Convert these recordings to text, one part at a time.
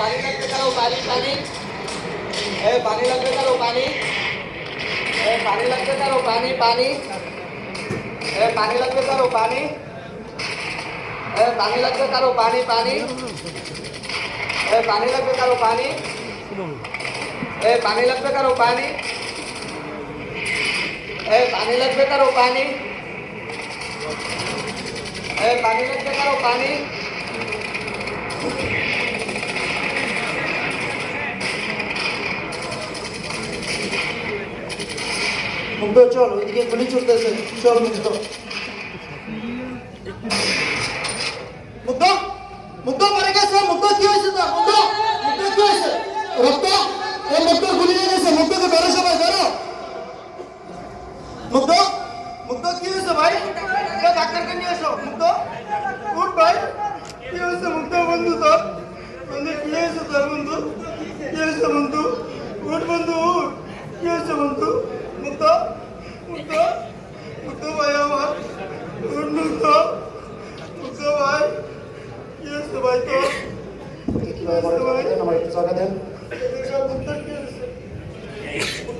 পানি লাগবে কারও পানি পানি এ পানি লাগবে কারও পানি। এ পানি লাগবে কারও পানি পানি। এ, পানি লাগবে কারও পানি। এ, পানি লাগবে কারও পানি পানি। এ, পানি লাগবে কারও পানি। এ, পানি লাগবে কারও পানি। এ, পানি লাগবে কারও পানি। এ, পানি লাগবে কারও পানি। মুগ্ধ চল, ওইদিকে গুলি চলতেছে চল মুগ্ধ মুগ্ধ মুগ্ধ মরে গেছে, মুগ্ধ, কি হয়েছে তোর? মুগ্ধ মুগ্ধ, কি হয়েছে? রক্ত ও মুগ্ধ গুলি গেছে, মুগ্ধকে বেরো সবাই বেরো মুগ্ধ মুগ্ধ, কি হয়েছে ভাই? ডাক্তারকে নিয়ে এসো, মুগ্ধ। উঠ ভাই, কি হয়েছে মুগ্ধ বন্ধু তোর বন্ধু কি হয়েছে তোর বন্ধু কি হয়েছে বন্ধু উঠ বন্ধু উঠ কি হয়েছে বন্ধু মুগ্ধ মুগ্ধ মুগ্ধ ভাই আমার উঠ মুগ্ধ মুগ্ধ ভাই কি হয়েছে ভাই তোর কি হয়েছে ভাই আমার একটু জায়গা দেন সব মুগ্ধ কি হয়েছে মুগ্ধ মুগ্ধ কি হয়েছে রে পেশা মুগ্ধ কি হয়েছে কি হয়েছে ডাক্তার সাহেব মুগ্ধ কি হয়েছে দেখেন তো মুগ্ধ কি হয়েছে ডাক্তার সাহেব আমার বন্ধুর কি হয়েছে ডাক্তার সাহেব কি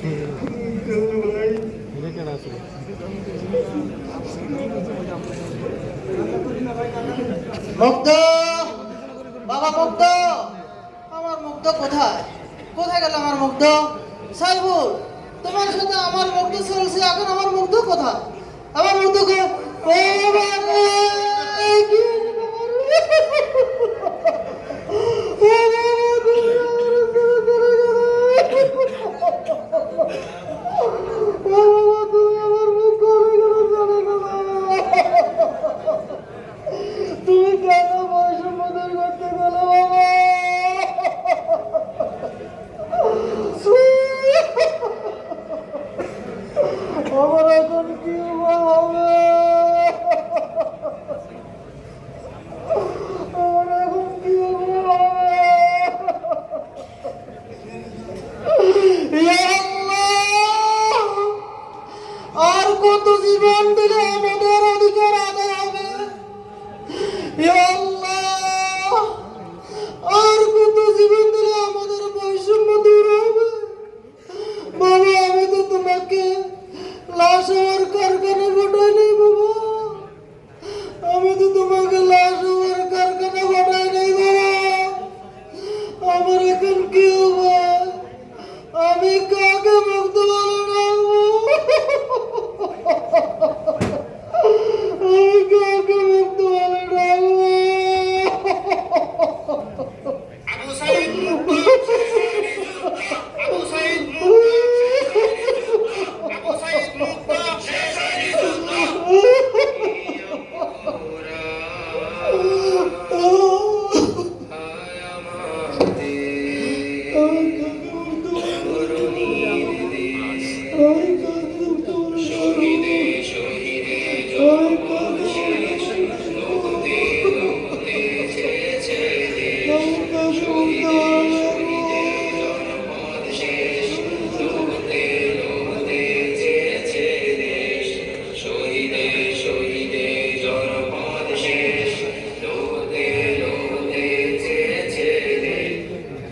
Gracias. মুগ্ধ বাবা মুগ্ধ আমার মুগ্ধ কোথায়? কোথায় গেল আমার মুগ্ধ সাইবুল তোমার সাথে আমার মুগ্ধ চলছে এখন আমার মুগ্ধ কোথায়? আমার মুগ্ধকে ও আমার এখন কি হবে aplausos! Oh, God.